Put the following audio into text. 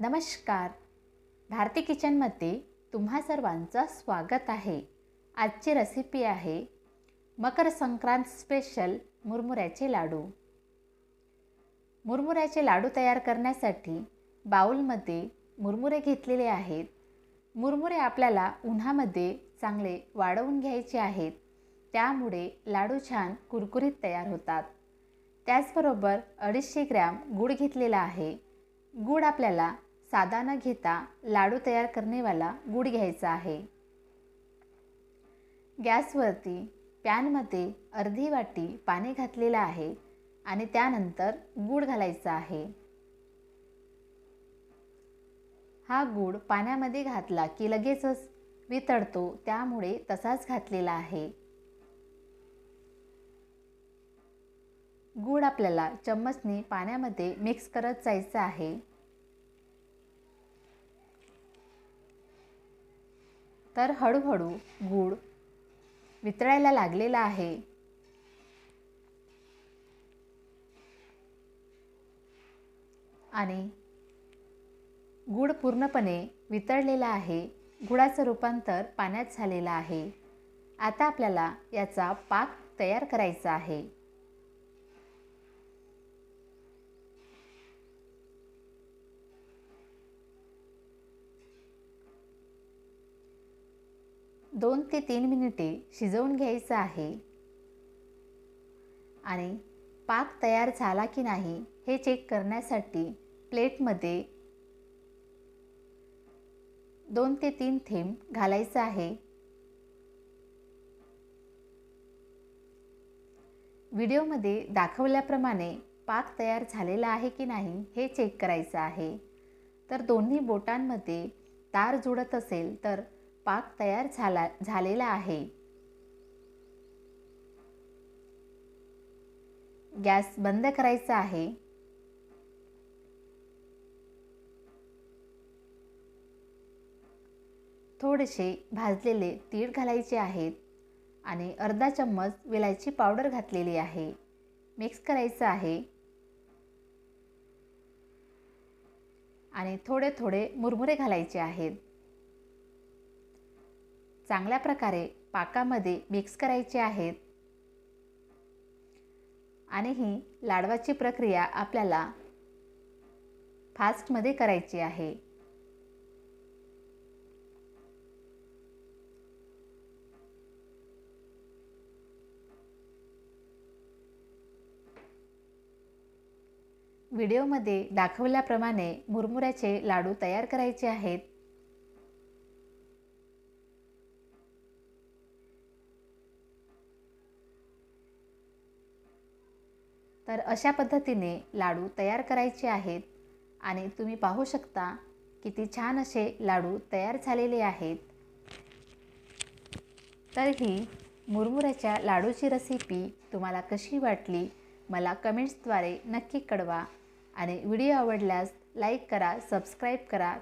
नमस्कार. भारती किचनमध्ये तुम्हा सर्वांचं स्वागत आहे. आजची रेसिपी आहे मकर संक्रांत स्पेशल मुरमुऱ्याचे लाडू. मुरमुऱ्याचे लाडू तयार करण्यासाठी बाऊलमध्ये मुरमुरे घेतलेले आहेत. मुरमुरे आपल्याला उन्हामध्ये चांगले वाढवून घ्यायचे आहेत. त्यामुळे लाडू छान कुरकुरीत तयार होतात. त्याचबरोबर अडीचशे ग्रॅम गूळ घेतलेला आहे. गूळ आपल्याला साधा न घेता लाडू तयार करणेवाला गूळ घ्यायचा आहे. गॅसवरती पॅनमध्ये अर्धी वाटी पाणी घातलेलं आहे आणि त्यानंतर गूळ घालायचा आहे. हा गूळ पाण्यामध्ये घातला की लगेचच वितळतो त्यामुळे तसाच घातलेला आहे. गूळ आपल्याला चम्मचने पाण्यामध्ये मिक्स करत जायचं आहे. तर हळूहळू गूळ वितळायला लागलेला आहे. आणि गूळ पूर्णपणे वितळलेला आहे. गुळाचं रूपांतर पाण्यात झालेलं आहे. आता आपल्याला याचा पाक तयार करायचा आहे. दोन ते तीन मिनिटे शिजवून घ्यायचं आहे. आणि पाक तयार झाला की नाही हे चेक करण्यासाठी प्लेटमध्ये दोन ते तीन थेंब घालायचं आहे. व्हिडिओमध्ये दाखवल्याप्रमाणे पाक तयार झालेला आहे की नाही हे चेक करायचं आहे. तर दोन्ही बोटांमध्ये तार जुळत असेल तर पाक तयार झाला झालेला आहे. गॅस बंद करायचा आहे. थोडेसे भाजलेले तीळ घालायचे आहेत आणि अर्धा चम्मच विलायची पावडर घातलेली आहे. मिक्स करायचं आहे. आणि थोडे थोडे मुरमुरे घालायचे आहेत. चांगल्या प्रकारे पाकामध्ये मिक्स करायचे आहेत. आणि ही लाडवाची प्रक्रिया आपल्याला फास्टमध्ये करायची आहे. व्हिडिओमध्ये दाखवल्याप्रमाणे मुरमुऱ्याचे लाडू तयार करायचे आहेत. तर अशा पद्धतीने लाडू तयार करायचे आहेत. आणि तुम्ही पाहू शकता किती छान असे लाडू तयार झालेले आहेत. तर ही मुरमुऱ्याच्या लाडूची रेसिपी तुम्हाला कशी वाटली मला कमेंट्सद्वारे नक्की कळवा. आणि व्हिडिओ आवडल्यास लाईक करा सबस्क्राईब करा.